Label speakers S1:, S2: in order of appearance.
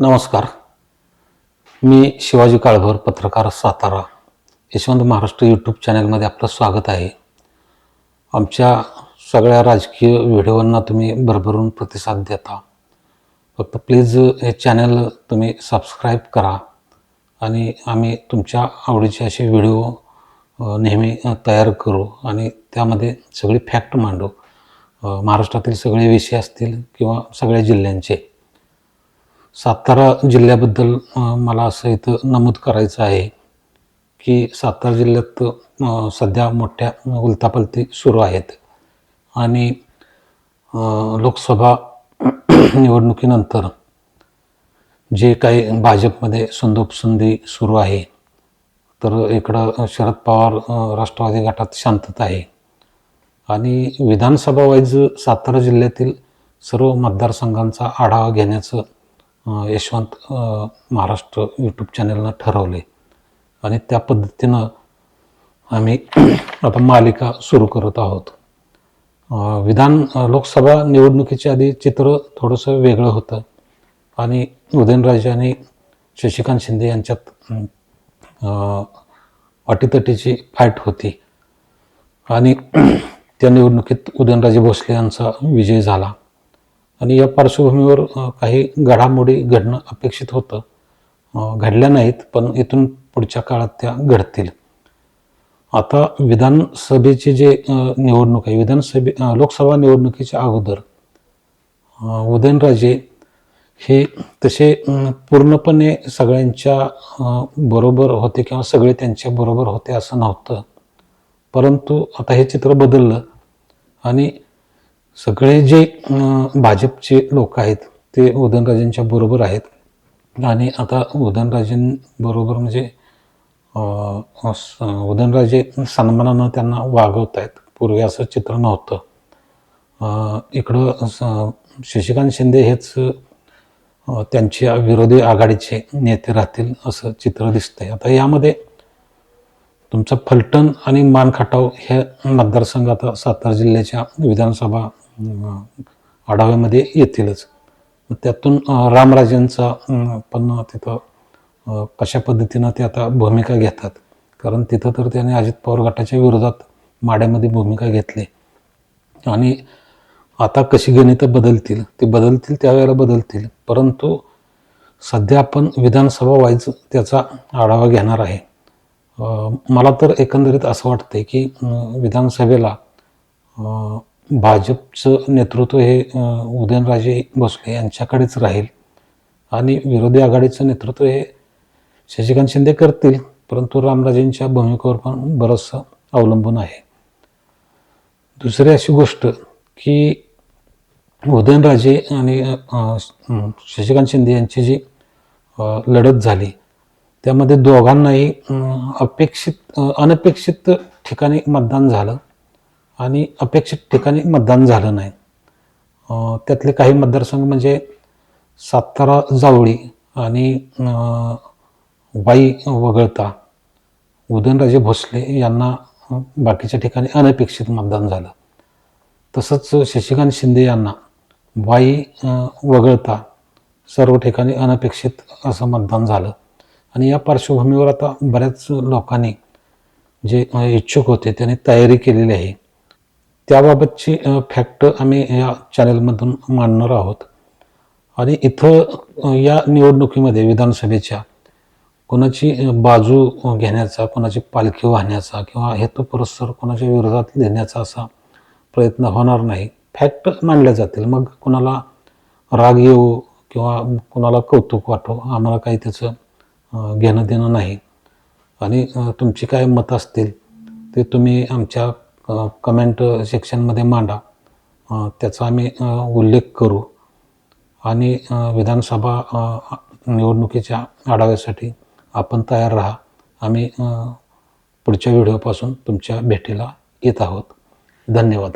S1: नमस्कार. मी शिवाजी काळभोर पत्रकार सातारा यशवंत महाराष्ट्र यूट्यूब चॅनलमध्ये आपलं स्वागत आहे. आमच्या सगळ्या राजकीय व्हिडिओंना तुम्ही भरभरून प्रतिसाद देता. फक्त प्लीज हे चॅनल तुम्ही सबस्क्राईब करा आणि आम्ही तुमच्या आवडीचे असे व्हिडिओ नेहमी तयार करू आणि त्यामध्ये सगळी फॅक्ट मांडू. महाराष्ट्रातील सगळे विषय असतील किंवा सगळ्या जिल्ह्यांचे सातारा जिल्ह्याबद्दल मला असं इथं नमूद करायचं आहे की सातारा जिल्ह्यात सध्या मोठ्या उलतापलती सुरू आहेत. आणि लोकसभा निवडणुकीनंतर जे काही भाजपमध्ये संदोपसंधी सुरू आहे तर इकडं शरद पवार राष्ट्रवादी गटात शांतता आहे. आणि विधानसभा वाईज सातारा जिल्ह्यातील सर्व मतदारसंघांचा आढावा घेण्याचं यशवंत महाराष्ट्र यूट्यूब चॅनलनं ठरवले. आणि त्या पद्धतीनं आम्ही आता मालिका सुरू करत आहोत. विधान लोकसभा निवडणुकीच्या आधी चित्र थोडंसं वेगळं होतं. आणि उदयनराजे आणि शशिकांत शिंदे यांच्यात अटीतटीची फाईट होती. आणि त्या निवडणुकीत उदयनराजे भोसले यांचा विजय झाला. आणि या पार्श्वभूमीवर काही घडामोडी घडणं अपेक्षित होतं. घडल्या नाहीत पण इथून पुढच्या काळात त्या घडतील. आता विधानसभेची जे निवडणूक आहे विधानसभे लोकसभा निवडणुकीच्या अगोदर उदयनराजे हे तसे पूर्णपणे सगळ्यांच्या बरोबर होते किंवा सगळे त्यांच्या बरोबर होते असं नव्हतं. परंतु आता हे चित्र बदललं आणि सगळे जे भाजपचे लोक आहेत ते उदयनराजेंच्या बरोबर आहेत. आणि आता उदयनराजेंबरोबर म्हणजे उदयनराजे सन्मानानं त्यांना वागवत आहेत पूर्वी असं चित्र नव्हतं. इकडं स- शशिकांत शिंदे हेच त्यांच्या विरोधी आघाडीचे नेते राहतील असं चित्र दिसतंय. आता यामध्ये तुमचा फलटण आणि मानखटाव हे मतदारसंघ आता सातारा जिल्ह्याच्या विधानसभा आढाव्यामध्ये येतीलच. त्यातून रामराजेंचा पण तिथं कशा पद्धतीनं ते आता भूमिका घेतात? कारण तिथं तर त्याने अजित पवार गटाच्या विरोधात माड्यामध्ये भूमिका घेतली. आणि आता कशी गणितं बदलतील? ते बदलतील त्यावेळेला बदलतील. परंतु सध्या आपण विधानसभा वाईज त्याचा आढावा घेणार आहे. मला तर एकंदरीत असं वाटतंय की विधानसभेला भाजपचं नेतृत्व हे उदयनराजे भोसले यांच्याकडेच राहील. आणि विरोधी आघाडीचं नेतृत्व हे शशिकांत शिंदे करतील परंतु रामराजेंच्या भूमिकेवर पण बरंचसं अवलंबून आहे. दुसरी अशी गोष्ट की उदयनराजे आणि शशिकांत शिंदे यांची जी लढत झाली त्यामध्ये दोघांनाही अपेक्षित अनपेक्षित ठिकाणी मतदान झालं. आणि अपेक्षित ठिकाणी मतदान झालं नाही. त्यातले काही मतदारसंघ म्हणजे सातारा जावळी आणि वाई वगळता उदयनराजे भोसले यांना बाकीच्या ठिकाणी अनपेक्षित मतदान झालं. तसंच शशिकांत शिंदे यांना वाई वगळता सर्व ठिकाणी अनपेक्षित असं मतदान झालं. आणि या पार्श्वभूमीवर आता बऱ्याच लोकांनी जे इच्छुक होते त्यांनी तयारी केलेली आहे. त्याबाबतची फॅक्ट आम्ही या चॅनलमधून मांडणार आहोत. आणि इथं या निवडणुकीमध्ये विधानसभेच्या कोणाची बाजू घेण्याचा कोणाची पालखी वाहण्याचा किंवा हेतुपुरस्सर कोणाच्या विरोधात लिहिण्याचा असा प्रयत्न होणार नाही. फॅक्ट मांडल्या जातील. मग कोणाला राग येऊ किंवा कोणाला कौतुक वाटो आम्हाला काही त्याचं घेणं देणं नाही. आणि तुमची काय मतं असतील ते तुम्ही आमच्या कमेंट सेक्शनमध्ये मांडा. त्याचा आम्ही उल्लेख करू. आणि विधानसभा निवडणुकीच्या आढाव्यासाठी आपण तयार राहा. आम्ही पुढच्या व्हिडिओपासून तुमच्या भेटीला येत आहोत. धन्यवाद.